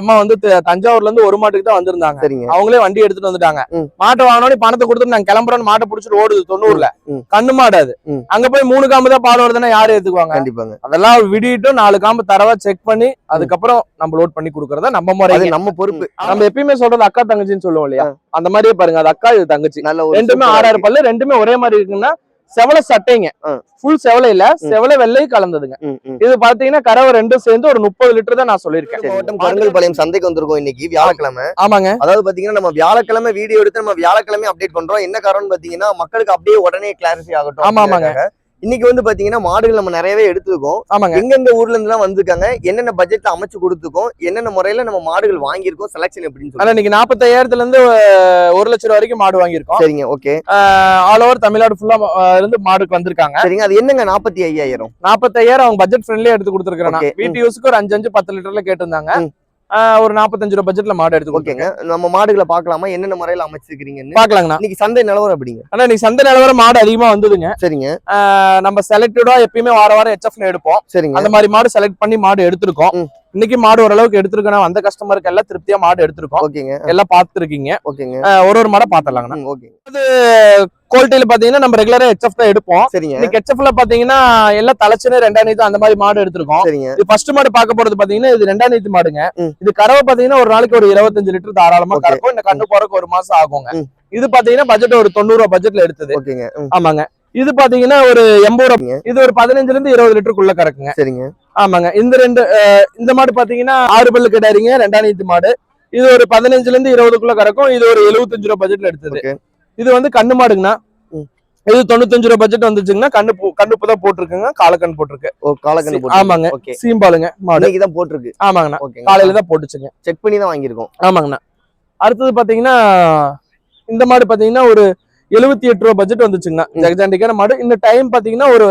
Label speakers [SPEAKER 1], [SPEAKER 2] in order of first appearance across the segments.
[SPEAKER 1] அம்மா வந்து தஞ்சாவூர்ல இருந்து ஒரு மாட்டுக்கு தான் வந்திருந்தாங்க. அவங்களே வண்டி எடுத்துட்டு வந்துட்டாங்க. மாட்டை வாங்கினோடனே பணத்தை கொடுத்துட்டு நாங்க கிளம்புறோம்னு மாட்டை பிடிச்சிட்டு ஓடுது தொண்ணூறுல. கண்ணு மாடு அது. அங்க போய் மூணு காம்பு தான் பால் வருதுன்னா யாரு ஏத்துக்குவாங்க?
[SPEAKER 2] கண்டிப்பாங்க.
[SPEAKER 1] அதெல்லாம் விடிட்டும் நாலு காம்பு தரவா செக் பண்ணி அதுக்கப்புறம் நம்ம லோட் பண்ணி கொடுக்கறதா நம்ம முறை.
[SPEAKER 2] நம்ம பொறுப்பு.
[SPEAKER 1] நம்ம எப்பயுமே சொல்றது அக்கா தங்கச்சின்னு சொல்லுவோம் இல்லையா? அந்த மாதிரியே பாருங்க. அது அக்கா இது தங்கச்சி. ரெண்டுமே ஆறாயிரம். பல்லு ரெண்டுமே ஒரே மாதிரி இருக்குன்னா செவல சட்டைங்க. ஃபுல் செவலை இல்ல செவலை வெள்ளையும் கலந்ததுங்க. இது பாத்தீங்கன்னா கறவை ரெண்டும் சேர்ந்து ஒரு முப்பது லிட்டர் தான் நான் சொல்லியிருக்கேன்.
[SPEAKER 2] மாவட்டம் கருங்கல்பாளையம் சந்தைக்கு வந்திருக்கோம் இன்னைக்கு வியாழக்கிழமை.
[SPEAKER 1] ஆமாங்க.
[SPEAKER 2] அதாவது பாத்தீங்கன்னா நம்ம வியாழக்கிழமை வீடியோ எடுத்து நம்ம வியாழக்கிழமை அப்டேட் பண்றோம். என்ன காரணம் பாத்தீங்கன்னா மக்களுக்கு அப்படியே உடனே கிளாரிஃபை ஆகட்டும்
[SPEAKER 1] ஆமா, ஆமாங்க.
[SPEAKER 2] இன்னைக்கு வந்து பாத்தீங்கன்னா மாடுகள் நம்ம நிறையவே எடுத்துருக்கோம்.
[SPEAKER 1] ஆமாங்க.
[SPEAKER 2] எங்கெங்க ஊர்ல இருந்து எல்லாம் வந்திருக்காங்க என்னென்ன பட்ஜெட்ல அமைச்சு கொடுத்துருக்கோம் என்னென்ன முறையில நம்ம மாடுகள் வாங்கியிருக்கோம் செலக்ஷன் எப்படின்னு சொல்லி
[SPEAKER 1] இன்னைக்கு நாற்பத்தாயிரத்துல இருந்து ஒரு லட்சம் ரூபா வரைக்கும் மாடு வாங்கியிருக்கோம்.
[SPEAKER 2] சரிங்க ஓகே
[SPEAKER 1] ஆல் ஓவர் தமிழ்நாடு ஃபுல்லா இருந்து மாடுக்கு வந்திருக்காங்க.
[SPEAKER 2] சரிங்க அது என்னங்க நாற்பத்தி ஐயாயிரம்?
[SPEAKER 1] நாற்பத்தாயிரம் அவங்க பட்ஜெட் ஃப்ரெண்ட்லியா எடுத்து கொடுத்துருக்கேன்
[SPEAKER 2] Okay.
[SPEAKER 1] வீட்டு யூஸ்க்கு ஒரு அஞ்சு அஞ்சு பத்து லிட்டர்ல கேட்டிருந்தாங்க. ஒரு நாற்பத்தஞ்சு ரூபா பட்ஜெட்ல மாடு எடுத்து
[SPEAKER 2] ஓகேங்க. நம்ம மாடுகளை பார்க்கலாமா? என்னென்ன முறையில அமைச்சிருக்கீங்கன்னு
[SPEAKER 1] பாக்கலாங்கண்ணா
[SPEAKER 2] இன்னைக்கு சந்தை நிலவரம் எப்படிங்க?
[SPEAKER 1] ஆனா இன்னைக்கு சந்தை நிலவரம் மாடு அதிகமா வந்ததுங்க.
[SPEAKER 2] சரிங்க.
[SPEAKER 1] நம்ம செலக்டடா எப்பயுமே வார வாரம் ஹெச்எஃப்ல எடுப்போம்.
[SPEAKER 2] சரிங்க.
[SPEAKER 1] அந்த மாதிரி மாடு செலக்ட் பண்ணி மாடு எடுத்திருக்கோம். இன்னைக்கு மாடு ஓரளவுக்கு எடுத்திருக்கோம் வந்த கஸ்டமருக்கு எல்லாம் திருப்தியா மாடு எடுத்திருக்கோம்.
[SPEAKER 2] ஓகேங்க.
[SPEAKER 1] எல்லாம் பார்த்துருக்கீங்க.
[SPEAKER 2] ஓகேங்க.
[SPEAKER 1] ஒரு ஒரு மாடை பாத்திரலாங்கண்ணா
[SPEAKER 2] ம், ஓகேங்க.
[SPEAKER 1] குவாலிட்டியில பாத்தீங்கன்னா நம்ம ரெகுலரா ஹெச்எஃப் தான் எடுப்போம்.
[SPEAKER 2] சரிங்க.
[SPEAKER 1] இன்னைக்கு ஹெச்எஃப்ல பாத்தீங்கன்னா எல்லாம் தலைச்சுன்னு ரெண்டாம் நீத்து அந்த மாதிரி மாடு எடுத்திருக்கோம்.
[SPEAKER 2] சரிங்க.
[SPEAKER 1] இது ஃபர்ஸ்ட் மாடு பார்க்க போறது பாத்தீங்கன்னா இது ரெண்டாம் நீத்து மாடுங்க. இது கறவை பாத்தீங்கன்னா ஒரு நாளைக்கு ஒரு இருபத்தஞ்சு லிட்டர் தாராளமா. கறக்கும். இந்த கண்ணு போறக்கு ஒரு மாசம் ஆகுங்க. இது பாத்தீங்கன்னா பட்ஜெட் ஒரு தொண்ணூறு ரூபா பட்ஜெட்ல எடுத்தது.
[SPEAKER 2] ஓகேங்க.
[SPEAKER 1] ஆமாங்க. இது பாத்தீங்கன்னா ஒரு எண்பது ரூபா. இது ஒரு பதினஞ்சுல இருந்து இருபது லிட்டருக்குள்ள கறக்குங்க.
[SPEAKER 2] சரிங்க.
[SPEAKER 1] ஆமாங்க. இந்த ரெண்டு இந்த மாடு பாத்தீங்கன்னா ஆறு பல்லு கிடாரிங்க ரெண்டாம் நீத்து மாடு. இது ஒரு பதினஞ்சுல இருந்து இருபதுக்குள்ள கறக்கும். இது ஒரு எழுபத்தஞ்சு ரூபா பட்ஜெட்ல எடுத்தது. இது வந்து கண்ணு மாடுங்கண்ணா. இது தொண்ணூத்தஞ்சு ரூபா பட்ஜெட் வந்துச்சுங்கன்னா கண்ணு கண்ணு தான் போட்டிருக்குங்க. காலக்கண் போட்டிருக்கு.
[SPEAKER 2] ஓ போட்டு
[SPEAKER 1] ஆமாங்க.
[SPEAKER 2] ஓகே.
[SPEAKER 1] சீம்பாலுங்க மாடு.
[SPEAKER 2] தான் போட்டிருக்கு.
[SPEAKER 1] ஆமாங்கண்ணா. காலையில தான் போட்டுச்சுங்க.
[SPEAKER 2] செக் பண்ணி தான் வாங்கியிருக்கோம்.
[SPEAKER 1] ஆமாங்கண்ணா. அடுத்தது பாத்தீங்கன்னா இந்த மாடு பாத்தீங்கன்னா ஒரு எழுபத்தி எட்டு ரூபா பட்ஜெட் வந்துச்சுங்கண்ணா. ஜெகஜாண்டிக்கான மாடு. இந்த டைம் பாத்தீங்கன்னா ஒரு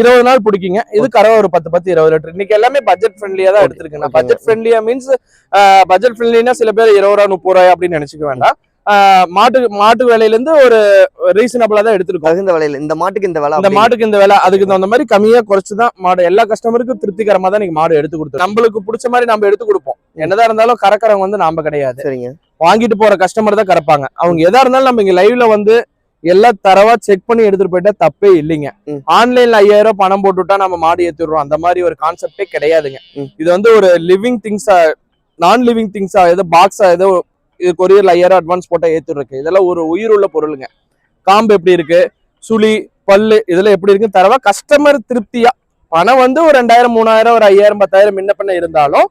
[SPEAKER 1] இருபது நாள் பிடிக்குங்க. இது கறவை ஒரு பத்து பத்து இருபது லிட்டர். இன்னைக்கு எல்லாமே பட்ஜெட் ஃப்ரெண்ட்லியா தான்
[SPEAKER 2] okay.
[SPEAKER 1] பட்ஜெட் ஃப்ரெண்ட்லியா மீன்ஸ் பட்ஜெட் ஃப்ரெண்ட்லினா சில பேர் இருபது ரூபா முப்பது ரூபாய் அப்படின்னு நினைச்சுக்க வேண்டாம். ஆஹ் மாட்டு மாட்டு விலையில இருந்து ஒரு ரீசனபிளா தான் எடுத்திருக்கோம்.
[SPEAKER 2] தகுந்த விலையில இந்த மாட்டுக்கு இந்த விலை
[SPEAKER 1] இந்த. மாட்டுக்கு இந்த விலை அதுக்கு தகுந்த மாதிரி கம்மியா குறைச்சு தான் மாடு எல்லா கஸ்டமருக்கும் திருப்திகரமா தான் இன்னைக்கு மாடு எடுத்து கொடுத்தோம் நம்மளுக்கு பிடிச்ச மாதிரி நம்ம எடுத்து கொடுப்போம். என்னதான் இருந்தாலும் கறக்கறவங்க வந்து நாம கிடையாது.
[SPEAKER 2] சரிங்க.
[SPEAKER 1] வாங்கிட்டு போற கஸ்டமர் தான் கறப்பாங்க. அவங்க எதா இருந்தாலும் நம்ம இங்க லைவ்ல வந்து எல்லாம் தரவா செக் பண்ணி எடுத்துட்டு போயிட்டா தப்பே இல்லைங்க. ஆன்லைன்ல ஐயாயிரம் ரூபாய் பணம் போட்டுட்டா நம்ம மாடு ஏத்திடுறோம். அந்த மாதிரி ஒரு கான்செப்டே கிடையாதுங்க. இது வந்து ஒரு லிவிங் திங்ஸா நான் லிவிங் திங்ஸா ஏதோ பாக்ஸா ஏதோ இது கொரியர்ல ஐயாயிரம் அட்வான்ஸ் போட்டா ஏத்துருக்கு இதெல்லாம் ஒரு உயிர் உள்ள பொருளுங்க. காம்பு எப்படி இருக்கு? சுழி பல்லு இதெல்லாம் எப்படி இருக்கு தரவா கஸ்டமர் திருப்தியா. பணம் வந்து ஒரு ரெண்டாயிரம் மூணாயிரம் ஒரு ஐயாயிரம் பத்தாயிரம் முன்ன பண்ண இருந்தாலும்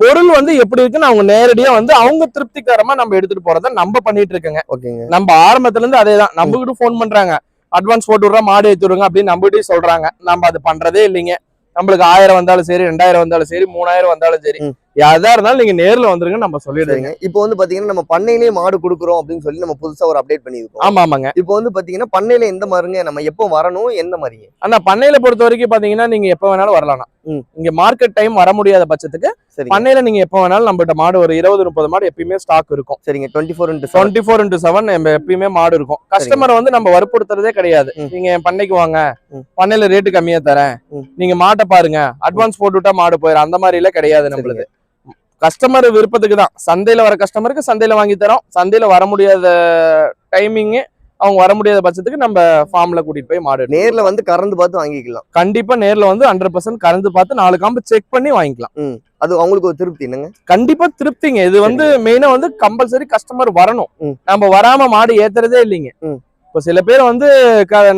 [SPEAKER 1] பொருள் வந்து எப்படி இருக்குன்னு அவங்க நேரடியா வந்து அவங்க திருப்திகரமா நம்ம எடுத்துட்டு போறத நம்ம பண்ணிட்டு இருக்கோங்க.
[SPEAKER 2] ஓகேங்க.
[SPEAKER 1] நம்ம ஆரம்பத்துல இருந்து அதே தான் நம்ம கிட்ட ஃபோன் பண்றாங்க. அட்வான்ஸ் போட்டு விடுறோம் மாடு ஏத்தி விடுங்க அப்படின்னு நம்மகிட்டயும் சொல்றாங்க. நம்ம அது பண்றதே இல்லைங்க. நம்மளுக்கு ஆயிரம் வந்தாலும் சரி ரெண்டாயிரம் வந்தாலும் சரி மூணாயிரம் வந்தாலும் சரி. எதா இருந்தாலும் நீங்க நேர்ல வந்துருங்க நம்ம சொல்லிடுங்க
[SPEAKER 2] சரிங்க. இப்போ வந்து பாத்தீங்கன்னா நம்ம பண்ணையிலேயே மாடு கொடுக்குறோம் அப்படின்னு சொல்லி நம்ம புதுசா ஒரு அப்டேட் பண்ணியிருக்கோம்.
[SPEAKER 1] ஆமா ஆமாங்க.
[SPEAKER 2] இப்போ வந்து பாத்தீங்கன்னா பண்ணையில எந்த மாருங்க நம்ம எப்போ வரணும் எந்த மாதிரிங்க
[SPEAKER 1] ஆனா பண்ணையில பொறுத்த வரைக்கும் பாத்தீங்கன்னா நீங்க எப்ப வேணாலும் வரலாம். இங்க மார்க்கெட் டைம் வர முடியாத பட்சத்துக்கு பண்ணையில நீங்க எப்ப வேணாலும் நம்மகிட்ட மாடு ஒரு இருபது முப்பது மாடு எப்பயுமே ஸ்டாக் இருக்கும்.
[SPEAKER 2] சரிங்க twenty four into
[SPEAKER 1] twenty four into seven நம்ம எப்பயுமே மாடு இருக்கும். கஸ்டமர் வந்து நம்ம வற்புறுத்துறதே கிடையாது. நீங்க என் பண்ணைக்கு வாங்க. பண்ணையில ரேட்டு கம்மியா தரேன். நீங்க மாட்டை பாருங்க. அட்வான்ஸ் போட்டு விட்டா மாடு போயிடும் அந்த மாதிரி எல்லாம் கிடையாது நம்மளுது. கஸ்டமர் விருப்பத்துக்கு தான். சந்தையில வர கஸ்டமருக்கு சந்தையில வாங்கி தரோம். சந்தையில வர முடியாத டைமிங் அவங்க வர முடியாத பட்சத்துக்கு நம்ம ஃபார்ம்ல கூட்டிட்டு போய் மாடு
[SPEAKER 2] நேர்ல வந்து கறந்து பார்த்து வாங்கிக்கலாம்.
[SPEAKER 1] கண்டிப்பா நேர்ல வந்து ஹண்ட்ரட் பர்சன்ட் கறந்து பார்த்து நாலு காம்பு செக் பண்ணி வாங்கிக்கலாம்.
[SPEAKER 2] அது அவங்களுக்கு ஒரு திருப்தி என்னங்க?
[SPEAKER 1] கண்டிப்பா திருப்திங்க. இது வந்து மெயினா வந்து கம்பல்சரி கஸ்டமர் வரணும். நம்ம வராம மாடு ஏத்துறதே இல்லைங்க. இப்போ சில பேர் வந்து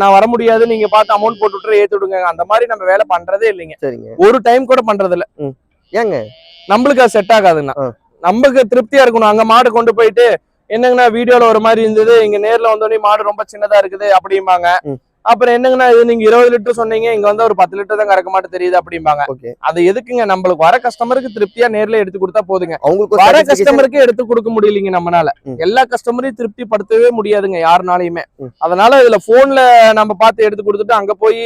[SPEAKER 1] நான் வர முடியாது நீங்க பார்த்து அமௌண்ட் போட்டு விட்டுரு ஏத்து விடுங்க. அந்த மாதிரி நம்ம வேலை பண்றதே இல்லைங்க.
[SPEAKER 2] சரிங்க.
[SPEAKER 1] ஒரு டைம் கூட பண்றது இல்ல
[SPEAKER 2] ஏங்க?
[SPEAKER 1] நம்மளுக்கு அது செட் ஆகாதுண்ணா
[SPEAKER 2] ஆ.
[SPEAKER 1] நமக்கு திருப்தியா இருக்கணும். அங்க மாடு கொண்டு போயிட்டு என்னங்கண்ணா வீடியோல ஒரு மாதிரி இருந்தது இங்க நேர்ல வந்தோடனே மாடு ரொம்ப சின்னதா இருக்குது அப்படிம்பாங்க. அப்புறம் என்னங்கண்ணா இது நீங்க இருபது லிட்டர் சொன்னீங்க இங்க வந்து ஒரு பத்து லிட்டர் தான் கறக்க மாட்டு தெரியுது அப்படிம்பாங்க. அது எதுக்குங்க நம்மளுக்கு வர கஸ்டமருக்கு திருப்தியா நேர்ல எடுத்து கொடுத்தா போதுங்க.
[SPEAKER 2] அவங்களுக்கு
[SPEAKER 1] வர கஸ்டமருக்கு எடுத்து கொடுக்க முடியலைங்க நம்மனால. எல்லா கஸ்டமரையும் திருப்திப்படுத்தவே முடியாதுங்க யாருனாலையுமே. அதனால இதுல போன்ல நம்ம பார்த்து எடுத்து கொடுத்துட்டு அங்க போய்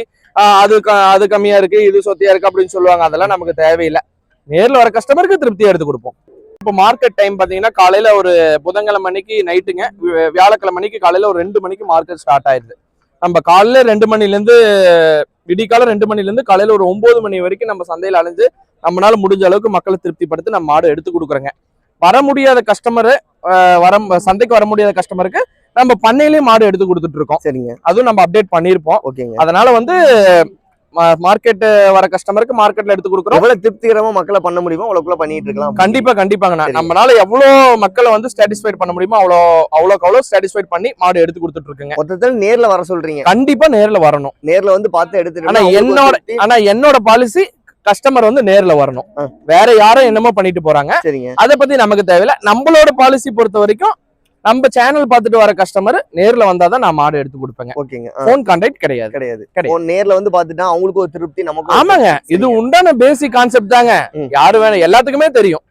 [SPEAKER 1] அது அது கம்மியா இருக்கு இது சொத்தியா இருக்கு அப்படின்னு சொல்லுவாங்க அதெல்லாம் நமக்கு தேவையில்லை. நேர்ல வர கஸ்டமருக்கு திருப்தியா எடுத்து கொடுப்போம். இப்போ மார்க்கெட் டைம் பாத்தீங்கன்னா காலையில ஒரு புதன்கிழமை அன்னைக்கு நைட்டுங்க வியாழக்கிழமை அன்னைக்கு காலையில ஒரு ரெண்டு மணிக்கு மார்க்கெட் ஸ்டார்ட் ஆயிருது. நம்ம காலையில ரெண்டு மணில இருந்து விடிகாலம் ரெண்டு மணில இருந்து காலையில ஒரு ஒன்பது மணி வரைக்கும் நம்ம சந்தையில அலைஞ்சு நம்மளால முடிஞ்ச அளவுக்கு மக்களை திருப்திப்படுத்தி நம்ம மாடு எடுத்து கொடுக்குறோங்க. வர முடியாத கஸ்டமரு வர சந்தைக்கு வர முடியாத கஸ்டமருக்கு நம்ம பண்ணையிலேயே மாடு எடுத்து கொடுத்துட்டு இருக்கோம்.
[SPEAKER 2] சரிங்க.
[SPEAKER 1] அதுவும் நம்ம அப்டேட் பண்ணியிருப்போம்.
[SPEAKER 2] ஓகேங்க.
[SPEAKER 1] அதனால வந்து மார்க்கெட் வர கஸ்டமருக்கு மார்க்கெட்ல எடுத்து கொடுக்குறோம்.
[SPEAKER 2] எவ்வளவு திருப்திகரமா மக்களை பண்ண முடியுமோ அவ்வளவுக்குள்ள பண்ணிட்டு இருக்கலாம்.
[SPEAKER 1] கண்டிப்பா கண்டிப்பாங்கண்ணா
[SPEAKER 2] சரி.
[SPEAKER 1] நம்மளால எவ்வளவு மக்களை வந்து சாட்டிஸ்ஃபைட் பண்ண முடியுமோ அவ்வளோ அவ்வளோக்கு அவ்வளோ சாட்டிஸ்ஃபைட் பண்ணி மாடு எடுத்து கொடுத்துட்டு இருக்குங்க.
[SPEAKER 2] மொத்தத்தில் நேர்ல வர சொல்றீங்க.
[SPEAKER 1] கண்டிப்பா நேர்ல வரணும்.
[SPEAKER 2] நேர்ல வந்து பார்த்து எடுத்துட்டு
[SPEAKER 1] ஆனா என்னோட. ஆனா என்னோட பாலிசி கஸ்டமர் வந்து நேர்ல வரணும். வேற யாரும் என்னமோ பண்ணிட்டு போறாங்க.
[SPEAKER 2] சரிங்க.
[SPEAKER 1] அதை பத்தி நமக்கு தேவையில்ல. நம்மளோட பாலிசி பொறுத்த வரைக்கும் நம்ம சேனல் பார்த்துட்டு வர கஸ்டமர் நேர்ல வந்தாதான் நான் மாடு எடுத்து கொடுப்பேங்க.
[SPEAKER 2] ஓகேங்க. ஆ,
[SPEAKER 1] போன் கான்டாக்ட் கிடையாது.
[SPEAKER 2] கிடையாது. ஓ, நேர்ல வந்து பாத்துட்டா அவங்களுக்கு ஒரு திருப்தி நமக்கு
[SPEAKER 1] ஆமாங்க. இது உண்டான பேசிக் கான்செப்ட் தாங்க. யாரு வேணும் எல்லாத்துக்குமே தெரியும்.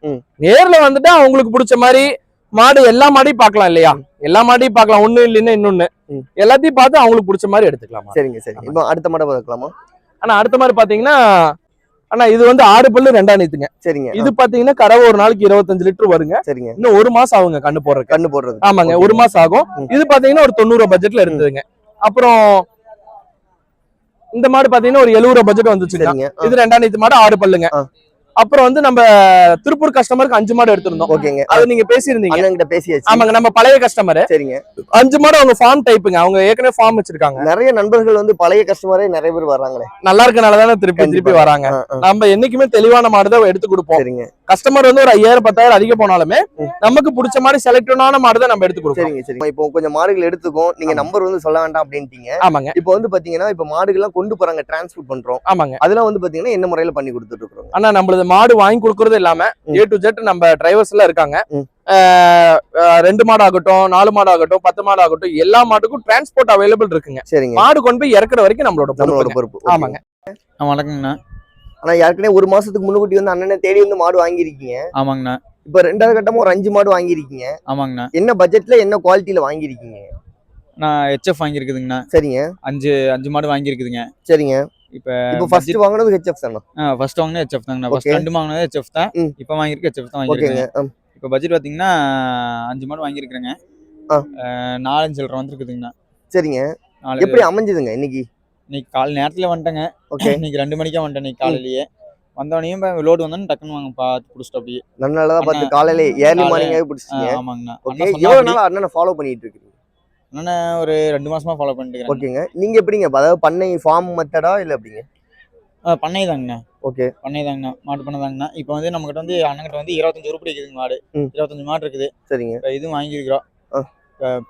[SPEAKER 1] நேர்ல வந்துட்டா அவங்களுக்கு பிடிச்ச மாதிரி மாடு எல்லா மாடையும் பார்க்கலாம் இல்லையா? எல்லா மாடையும் பார்க்கலாம். ஒண்ணு இல்லைன்னா இன்னொன்னு. எல்லாத்தையும் பார்த்து அவங்களுக்கு பிடிச்ச மாதிரி எடுத்துக்கலாம்?
[SPEAKER 2] சரிங்க சரிங்க இப்போ அடுத்த மாடை பார்க்கலாமா?
[SPEAKER 1] ஆனா அடுத்த மாதிரி பாத்தீங்கன்னா ஆனா இது வந்து ஆறு பல்லு ரெண்டாம் நீத்துங்க.
[SPEAKER 2] சரிங்க.
[SPEAKER 1] இது பாத்தீங்கன்னா கறவை ஒரு நாளைக்கு இருபத்தஞ்சு லிட்டர் வருங்க.
[SPEAKER 2] சரிங்க.
[SPEAKER 1] இன்னும் ஒரு மாசம் ஆகுங்க கண்ணு போடுறதுக்கு.
[SPEAKER 2] கண்ணு போடுறது
[SPEAKER 1] ஆமாங்க. ஒரு மாசம் ஆகும். இது பாத்தீங்கன்னா ஒரு தொண்ணூறு பட்ஜெட்ல இருந்ததுங்க அப்புறம் இந்த மாடு பாத்தீங்கன்னா ஒரு எழுபது ரூபா பட்ஜெட்
[SPEAKER 2] ஆ,
[SPEAKER 1] இது ரெண்டாம் நீத்து மாடு ஆறு பல்லுங்க. அப்புறம் வந்து நம்ம திருப்பூர் கஸ்டமருக்கு அஞ்சு மாடு எடுத்திருந்தோம்.
[SPEAKER 2] ஓகேங்க.
[SPEAKER 1] அது நீங்க பேசியிருந்தீங்க.
[SPEAKER 2] அண்ணன் கிட்ட பேசியாச்சு.
[SPEAKER 1] ஆமாங்க நம்ம பழைய கஸ்டமர்
[SPEAKER 2] சரிங்க.
[SPEAKER 1] அஞ்சு மாடு அவங்க ஃபார்ம் டைப்புங்க அவங்க ஏற்கனவே ஃபார்ம் வச்சிருக்காங்க.
[SPEAKER 2] நிறைய நண்பர்கள் வந்து பழைய கஸ்டமரே நிறைய பேர் வர்றாங்களே.
[SPEAKER 1] நல்லா இருக்கனால தானே திருப்பி. திருப்பி வராங்க. நம்ம என்னைக்குமே தெளிவான மாடு தான் எடுத்து கொடுப்போம்.
[SPEAKER 2] சரிங்க.
[SPEAKER 1] கஸ்டமர் வந்து ஒரு ஐயாயிரம் பத்தாயிரம் அதிகம் போனாலுமே. நமக்கு பிடிச்ச மாதிரி செலக்டடான மாடு தான் நம்ம எடுத்து கொடுப்போம்.
[SPEAKER 2] சரிங்க சரிங்க. இப்போ கொஞ்சம் மாடுகள் எடுத்துக்கும் நீங்க. நம்பர் வந்து சொல்ல வேண்டாம் அப்படின்ட்டீங்க.
[SPEAKER 1] ஆமாங்க.
[SPEAKER 2] இப்போ வந்து பாத்தீங்கன்னா இப்போ மாடுகள்லாம் கொண்டு போறாங்க டிரான்ஸ்போர்ட் பண்றோம்.
[SPEAKER 1] ஆமாங்க.
[SPEAKER 2] அதெல்லாம் வந்து பாத்தீங்கன்னா என்ன முறையில பண்ணி கொடுத்துட்டு இருக்கோம்
[SPEAKER 1] ஆனா நம்மளது மாடு வாங்கி கொடுக்கறது இல்லாம. ஏ டு ஜெட் நம்ம டிரைவர்ஸ் எல்லாம் இருக்காங்க. ரெண்டு மாடு ஆகட்டும் நாலு மாடு ஆகட்டும் பத்து மாடு ஆகட்டும் எல்லா மாட்டுக்கும் டிரான்ஸ்போர்ட் அவைலபிள் இருக்குங்க.
[SPEAKER 2] சரிங்க.
[SPEAKER 1] மாடு கொண்டு போய் இறக்குற வரைக்கும் நம்மளோட பொறுப்புங்க.
[SPEAKER 2] பொறுப்பு.
[SPEAKER 1] ஆமாங்க.
[SPEAKER 3] வணக்கங்கண்ணா.
[SPEAKER 2] ஆனா ஏற்கனவே ஒரு மாசத்துக்கு முன்னுக்கூட்டி வந்து அண்ணனை தேடி வந்து மாடு வாங்கியிருக்கீங்க.
[SPEAKER 3] ஆமாங்கண்ணா.
[SPEAKER 2] இப்போ ரெண்டாவது கட்டமா ஒரு அஞ்சு மாடு வாங்கியிருக்கீங்க.
[SPEAKER 3] ஆமாங்கண்ணா.
[SPEAKER 2] என்ன பட்ஜெட்ல என்ன குவாலிட்டியில வாங்கியிருக்கீங்க?
[SPEAKER 3] நான் ஹெச்எஃப் வாங்கியிருக்குதுங்கண்ணா.
[SPEAKER 2] சரிங்க.
[SPEAKER 3] அஞ்சு அஞ்சு மாடு வாங்கியிருக்குதுங்க.
[SPEAKER 2] சரிங்க.
[SPEAKER 3] இப்போ
[SPEAKER 2] இப்போ ஃபர்ஸ்ட் வாங்குனது ஹெச்எஃப் தானே?
[SPEAKER 3] ஃபர்ஸ்ட் வாங்கினது ஹெச்எஃப் தாங்கண்ணா. ஃபர்ஸ்ட். ரெண்டு வாங்கினது ஹெச்எஃப் தான். இப்போ வாங்கியிருக்க ஹெச்எஃப் தான் வாங்கியிருக்கேன். இப்போ பட்ஜெட் பார்த்தீங்கன்னா அஞ்சு மாடு வாங்கியிருக்கிறேங்க. நாலஞ்சு சில்லற வந்துருக்குதுங்கண்ணா.
[SPEAKER 2] சரிங்க. எப்படி அமைஞ்சதுங்க இன்னைக்கு?
[SPEAKER 3] இன்னைக்கு காலை நேரத்தில் வந்துட்டேங்க.
[SPEAKER 2] ஓகே.
[SPEAKER 3] இன்னைக்கு ரெண்டு மணிக்கா வந்துட்டேன் இன்னைக்கு காலையிலேயே. வந்தவனையும் லோடு வந்தோன்னு டக்குன்னு வாங்க பார்த்து பிடிச்சிட்டு அப்படியே.
[SPEAKER 2] நல்ல நல்லதா பார்த்து காலையில ஏர்லி
[SPEAKER 3] ஆ,
[SPEAKER 2] பிடிச்சிட்டீங்க.
[SPEAKER 3] ஆமாங்கண்ணா.
[SPEAKER 2] ஓகே.
[SPEAKER 3] சொன்னா
[SPEAKER 2] நாள் அண்ணனை ஃபாலோ பண்ணிட்டு இருக்கீங்க?
[SPEAKER 3] அண்ணன் ஒரு ரெண்டு மாசமா ஃபாலோ பண்ணிட்டு
[SPEAKER 2] ஓகேங்க. நீங்க எப்படிங்க? அதாவது பண்ணை ஃபார்ம் மெத்தடா இல்ல எப்படிங்க?
[SPEAKER 3] பண்ணை தாங்கண்ணா
[SPEAKER 2] ஓகே.
[SPEAKER 3] பண்ணை தாங்கண்ணா மாட்டு பண்ணை தாங்கண்ணா இப்போ வந்து நம்மகிட்ட வந்து அண்ணங்கிட்ட வந்து இருபத்தஞ்சு உருப்படி இருக்குதுங்க மாடு. இருபத்தஞ்சு மாடு இருக்குது.
[SPEAKER 2] சரிங்க.
[SPEAKER 3] இதுவும் வாங்கியிருக்கிறோம்.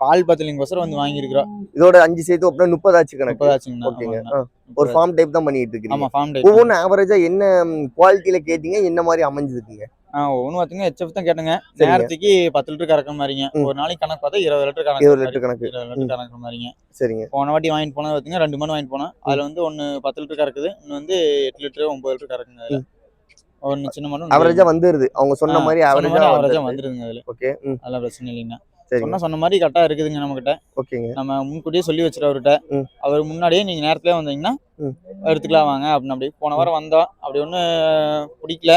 [SPEAKER 3] பால் பத்தலிங்கோசரம் வந்து வாங்கியிருக்கிறோம்.
[SPEAKER 2] இதோட அஞ்சு சேர்த்து அப்படின்னா முப்பதாச்சு கணக்கு.
[SPEAKER 3] முப்பதாச்சுங்கண்ணா
[SPEAKER 2] ஓகேங்க. ஒரு ஃபார்ம் டைப் தான் பண்ணிட்டு இருக்கீங்க
[SPEAKER 3] ஆமா ஃபார்ம் டைப்
[SPEAKER 2] ஒவ்வொன்றும் ஆவரேஜா என்ன குவாலிட்டியில கேட்டீங்க என்ன மாதிரி அமைஞ்சதுக்குங்க
[SPEAKER 3] ஆ ஒன்று பார்த்துங்க ஹெச்எஃப் தான் கேட்டுங்க. நேரத்துக்கு பத்து லிட்டர் கறக்கிற மாதிரிங்க. ஒரு நாளைக்கு கணக்கு பார்த்தா இருபது லிட்டர்
[SPEAKER 2] இருபது
[SPEAKER 3] கணக்கு
[SPEAKER 2] லிட்டர் கணக்கு.
[SPEAKER 3] இருபது லிட்டர் கணக்குற மாதிரிங்க.
[SPEAKER 2] சரிங்க.
[SPEAKER 3] போன வாட்டி வாங்கிட்டு போனது பார்த்தீங்கன்னா ரெண்டு மணி வாங்கிட்டு போனோம் அதில் வந்து ஒன்று பத்து லிட்டர் கறக்குது இன்னும் வந்து எட்டு லிட்டர் ஒன்பது லிட்டர் கறக்குங்க ஒன்று சின்ன மாடு
[SPEAKER 2] ஆவரேஜா வந்துருது. அவங்க சொன்ன மாதிரி ஆவரேஜா
[SPEAKER 3] வந்துருதுங்க அதில்.
[SPEAKER 2] ஓகே
[SPEAKER 3] அதெல்லாம் பிரச்சனை இல்லைங்கண்ணா சொன்னா சொன்ன மாதிரி கரெக்டாக இருக்குதுங்க நம்மகிட்ட.
[SPEAKER 2] ஓகேங்க.
[SPEAKER 3] நம்ம முன்கூட்டியே சொல்லி வச்சிரு அவர்கிட்ட. அவர் முன்னாடியே நீங்க நேரத்துல வந்தீங்கன்னா. எடுத்துக்கலாம் வாங்க அப்படின்னு அப்படி போன வாரம் வந்தோம். அப்படி ஒண்ணு பிடிக்கல.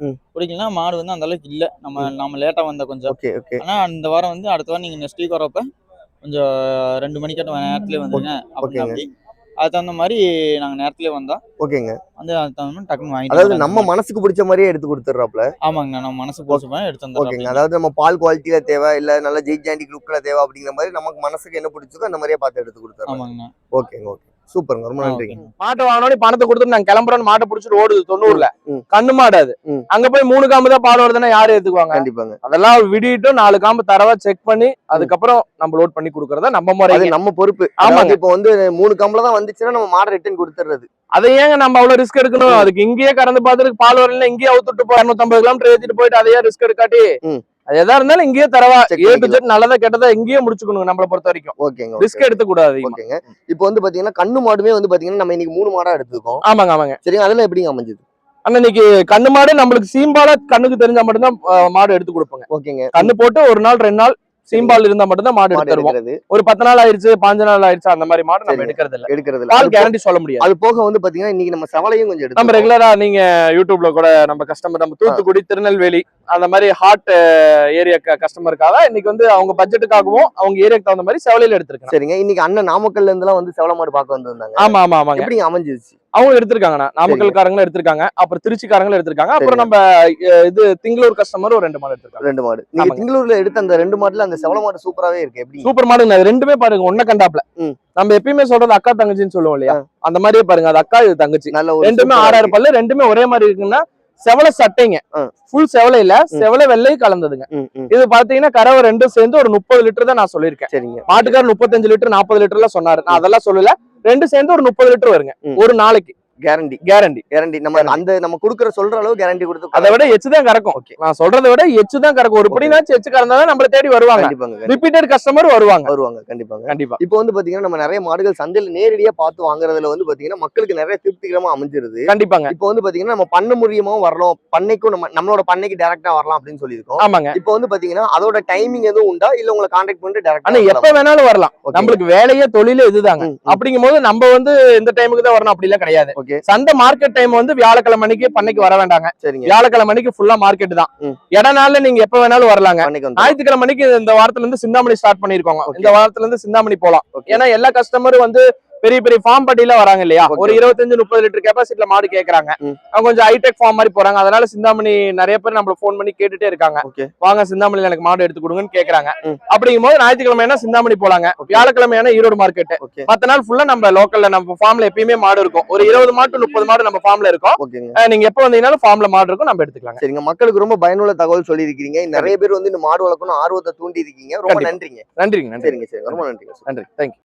[SPEAKER 2] ம்.
[SPEAKER 3] பிடிக்கலனா மாடு வந்து அந்த அளவுக்கு இல்ல. நம்ம நம்ம லேட்டா வந்த கொஞ்சம்.
[SPEAKER 2] Okay okay.
[SPEAKER 3] ஆனா அந்த வாரம் வந்து அடுத்த வாரம் நீங்க நெக்ஸ்ட் வீக் வரப்ப கொஞ்சம் ரெண்டு மணிக்காட்ட நேரத்துலேயே வந்தீங்க அப்படின்னு
[SPEAKER 2] ஓகேங்க.
[SPEAKER 3] அப்படி அதுக்கு தகுந்த மாதிரி நாங்க நேரத்துலயே வந்தோம்.
[SPEAKER 2] ஓகேங்க.
[SPEAKER 3] வந்து அதுக்கு தகுந்த மாதிரி டக்குன்னு வாங்கிட்டு
[SPEAKER 2] அதாவது. நம்ம மனசுக்கு பிடிச்ச மாதிரியே எடுத்து கொடுத்துட்றாப்ல
[SPEAKER 3] ஆமாங்க நம்ம மனசு போச்சு எடுத்து
[SPEAKER 2] ஓகேங்க.
[SPEAKER 3] வந்துடுறோம்
[SPEAKER 2] அதாவது நம்ம பால் குவாலிட்டியில தேவை இல்ல நல்ல ஜெய்ஜாண்டிக் லுக்ல தேவை அப்படிங்கிற மாதிரி நமக்கு மனசுக்கு என்ன பிடிச்சதோ அந்த மாதிரியே பார்த்து எடுத்து கொடுத்துறோம்
[SPEAKER 3] ஆமாங்கண்ணா
[SPEAKER 2] ஓகேங்க ஓகே. சூப்பருங்க ரொம்ப
[SPEAKER 3] ஓகேங்க.
[SPEAKER 1] மாட்டை வாங்கினோட பணத்தை கொடுத்துட்டு நாங்க கிளம்புறோம் மாட்டை பிடிச்சிட்டு ஓடுது தொண்ணூறுல. கண்ணு மாடு அது
[SPEAKER 2] ம்.
[SPEAKER 1] அங்க போய் மூணு காம்பு தான் பால் வருதுன்னா யாரு ஏத்துக்குவாங்க
[SPEAKER 2] கண்டிப்பாங்க
[SPEAKER 1] அதெல்லாம் விடிட்டு நாலு காம்பு தரவா செக் பண்ணி அதுக்கப்புறம் நம்ம லோட் பண்ணி கொடுக்கறதா நம்ம முறை
[SPEAKER 2] நம்ம பொறுப்பு
[SPEAKER 1] ஆமாங்க.
[SPEAKER 2] ஆமாங்க இப்போ வந்து மூணு கம்பளம் தான் வந்துச்சுன்னா நம்ம மாடை ரிட்டர்ன் கொடுத்துறது
[SPEAKER 1] அதை ஏங்க நம்ம அவ்வளவு ரிஸ்க் எடுக்கணும் அதுக்கு இங்கேயே கறந்து பார்த்துட்டு பால் வரல இங்கேயே அவுத்துட்டு போய் இரநூத்தம்பது கிலோமீட்டர் ஏத்திட்டு போயிட்டு அதையே ரிஸ்க் எடுக்காட்டி. அது எதா இருந்தாலும் இங்கேயே தரவா ஏ டு. ஜெட் நல்லதா கெட்டதா இங்கேயே முடிச்சுக்கணும் நம்மளை பொறுத்த வரைக்கும்.
[SPEAKER 2] ஓகேங்க
[SPEAKER 1] ரிஸ்க் எடுக்க கூடாது.
[SPEAKER 2] ஓகேங்க இப்போ வந்து பாத்தீங்கன்னா கண்ணு மாடுமே வந்து பாத்தீங்கன்னா நம்ம இன்னைக்கு மூணு மாடா எடுத்துருக்கோம்.
[SPEAKER 1] ஆமாங்க ஆமாங்க.
[SPEAKER 2] சரிங்க அதெல்லாம் எப்படிங்க அமைஞ்சது?
[SPEAKER 1] அண்ணா இன்னைக்கு கண்ணு மாடு நம்மளுக்கு சீம்பால கண்ணுக்கு தெரிஞ்சா மட்டும்தான் மாடு எடுத்து கொடுப்போங்க.
[SPEAKER 2] ஓகேங்க
[SPEAKER 1] கண்ணு போட்டு ஒரு நாள் ரெண்டு நாள் சீம்பால் இருந்தா மட்டும்தான் மாடு
[SPEAKER 2] மாடு
[SPEAKER 1] எடுத்து தருவோம்
[SPEAKER 2] எடுக்கிறது.
[SPEAKER 1] ஒரு பத்து நாள் ஆயிருச்சு பாஞ்சு நாள் ஆயிருச்சு அந்த மாதிரி மாடு நம்ம. எடுக்கிறது இல்ல.
[SPEAKER 2] எடுக்கிறது.
[SPEAKER 1] பால் கேரண்டி சொல்ல முடியாது.
[SPEAKER 2] அது போக வந்து பாத்தீங்கன்னா இன்னைக்கு நம்ம செவலையும் கொஞ்சம்
[SPEAKER 1] நம்ம
[SPEAKER 2] எடுத்து
[SPEAKER 1] ரெகுலரா நீங்க யூடியூப்ல கூட நம்ம கஸ்டமர் நம்ம தூத்துக்குடி திருநெல்வேலி அந்த மாதிரி ஹாட் ஏரியா கஸ்டமருக்காக இன்னைக்கு வந்து அவங்க பட்ஜெட்டுக்காகவும் அவங்க ஏரியாக்கு தகுந்த மாதிரி செவலையில எடுத்திருக்கேன்
[SPEAKER 2] சரிங்க. இன்னைக்கு அண்ணன் நாமக்கல்ல இருந்தெல்லாம் வந்து செவல மாடு பார்க்க வந்திருந்தாங்க.
[SPEAKER 1] ஆமா ஆமா ஆமாங்க.
[SPEAKER 2] எப்படிங்க அமைஞ்சிருச்சு?
[SPEAKER 1] அவங்க எடுத்திருக்காங்கண்ணா. நாமக்கல்காரங்களும் எடுத்திருக்காங்க. அப்புறம் திருச்சிக்காரங்களும் எடுத்திருக்காங்க. அப்புறம். நம்ம இது திங்களூர் கஸ்டமர் ஒரு ரெண்டு மாடு எடுத்திருக்காங்க.
[SPEAKER 2] ரெண்டு மாடு. நீங்க. திங்களூர்ல எடுத்த அந்த ரெண்டு மாடுல அந்த செவல மாடு சூப்பராவே இருக்கு. எப்படி?
[SPEAKER 1] சூப்பர் மாடுங்க. ரெண்டுமே பாருங்க ஒன்ன கண்டாப்ல. நம்ம எப்பயுமே சொல்றது அக்கா தங்கச்சின்னு சொல்லுவோம் இல்லையா? அந்த மாதிரியே பாருங்க அது அக்கா இது தங்கச்சி.
[SPEAKER 2] நல்ல
[SPEAKER 1] ரெண்டுமே ஆறாயிரம். பல்லு ரெண்டுமே ஒரே மாதிரி இருக்குன்னா செவல சட்டைங்க. ஃபுல் செவல இல்ல செவல வெள்ளை கலந்ததுங்க. இது பாத்தீங்கன்னா கறவை ரெண்டும் சேர்ந்து ஒரு முப்பது லிட்டர் தான் நான் சொல்லியிருக்கேன்.
[SPEAKER 2] சரிங்க.
[SPEAKER 1] மாட்டுக்காரர் முப்பத்தஞ்சு லிட்டர் நாற்பது லிட்டர்ல சொன்னாரு. நான் அதெல்லாம் சொல்லல. ரெண்டு சேர்ந்து ஒரு முப்பது லிட்டர் வருங்க. ஒரு நாளைக்கு
[SPEAKER 2] கேரண்டி
[SPEAKER 1] கேரண்டி
[SPEAKER 2] கேரண்டி நம்ம. அந்த நம்ம குடுக்குற சொல்ற அளவு கேரண்டி கொடுத்து
[SPEAKER 1] அதை விட எச்சு தான் கறக்கும்.
[SPEAKER 2] Okay.
[SPEAKER 1] நான் சொல்றதை விட எச்சு தான் கறக்கும். ஒரு படினாச்சும் எச்சு கறந்தா தான் நம்மள தேடி வருவாங்க.
[SPEAKER 2] கண்டிப்பாங்க கண்டிப்பா.
[SPEAKER 1] ரிப்பீட்டட் கஸ்டமர் வருவாங்க.
[SPEAKER 2] வருவாங்க கண்டிப்பாங்க.
[SPEAKER 1] கண்டிப்பா.
[SPEAKER 2] இப்போ வந்து பாத்தீங்கன்னா நம்ம நிறைய மாடுகள் சந்தையில நேரடியா பார்த்து வாங்குறதுல வந்து பாத்தீங்கன்னா மக்களுக்கு நிறைய திருப்திகரமா அமைஞ்சிருது.
[SPEAKER 1] கண்டிப்பாங்க.
[SPEAKER 2] இப்போ வந்து பாத்தீங்கன்னா நம்ம பண்ண மூலியமாவும் வரலாம் பண்ணைக்கும் நம்ம நம்மளோட பண்ணைக்கு டைரக்டா வரலாம் அப்படின்னு சொல்லியிருக்கோம்.
[SPEAKER 1] ஆமாங்க.
[SPEAKER 2] இப்போ வந்து பாத்தீங்கன்னா அதோட டைமிங் எதுவும் உண்டா? இல்ல உங்களை கான்டாக்ட் பண்ணிட்டு
[SPEAKER 1] ஆனா
[SPEAKER 2] டைரக்டா
[SPEAKER 1] எப்ப வேணாலும் வரலாம். நம்மளுக்கு வேலையே தொழிலே இதுதாங்க. அப்படிங்கும் போது நம்ம வந்து இந்த டைமுக்கு தான் வரணும். அப்படி எல்லாம் கிடையாது.
[SPEAKER 2] ஓகே
[SPEAKER 1] சந்தை மார்க்கெட் டைம் வந்து வியாழக்கிழமை அன்னைக்கு பண்ணைக்கு வர வேண்டாங்க.
[SPEAKER 2] சரிங்க.
[SPEAKER 1] வியாழக்கிழமை அன்னைக்கு ஃபுல்லா மார்க்கெட் தான்.
[SPEAKER 2] ம்.
[SPEAKER 1] இடனால நீங்க எப்ப வேணாலும் வரலாங்க. ஞாயிற்றுக்கிழமை அன்னைக்கு இந்த வாரத்துல இருந்து சிந்தாமணி ஸ்டார்ட் பண்ணிருக்கோங்க. இந்த வாரத்துல இருந்து சிந்தாமணி போலாம். ஏன்னா எல்லா கஸ்டமரும் வந்து பெரிய பெரிய ஃபார்ம் பட்டியல வராங்க இல்லையா. ஒரு இருபத்தஞ்சு முப்பது லிட்டர் கெப்பாசிட்டில மாடு கேக்குறாங்க.
[SPEAKER 2] ம்.
[SPEAKER 1] அவங்க கொஞ்சம் ஹைடெக் ஃபார்ம் மாதிரி போறாங்க. அதனால சிந்தாமணி நிறைய பேர் நம்மள ஃபோன் பண்ணி கேட்டுட்டே இருக்காங்க. வாங்க சிந்தாமணில எனக்கு மாடு எடுத்து கொடுங்கன்னு கேக்குறாங்க.
[SPEAKER 2] ம்.
[SPEAKER 1] அப்படிங்கும் போது ஞாயிற்றுக்கிழமை என்ன சிந்தாமணி போலாங்க. வியாழக்கிழமை என்ன ஈரோடு மார்க்கெட் மத்த நாள் ஃபுல்லா நம்ம லோக்கல்ல நம்ம ஃபார்ம்ல எப்பயுமே மாடு இருக்கும். ஒரு இருபது மாடு முப்பது மாடு நம்ம ஃபார்ம்ல இருக்கும். நீங்க எப்ப வந்தீங்கன்னாலும் ஃபார்ம்ல மாடு இருக்கும் நம்ம எடுத்துக்கலாங்க.
[SPEAKER 2] சரிங்க. மக்களுக்கு ரொம்ப பயனுள்ள தகவல் சொல்லியிருக்கீங்க நிறைய பேர் வந்து இந்த மாடு வளர்க்கணும் ஆர்வத்தை தூண்டி இருக்கீங்க ரொம்ப. நன்றிங்க.
[SPEAKER 1] நன்றிங்க நன்றி
[SPEAKER 2] சரிங்க சரி. ரொம்ப நன்றிங்க.
[SPEAKER 1] நன்றி. தேங்க்யூ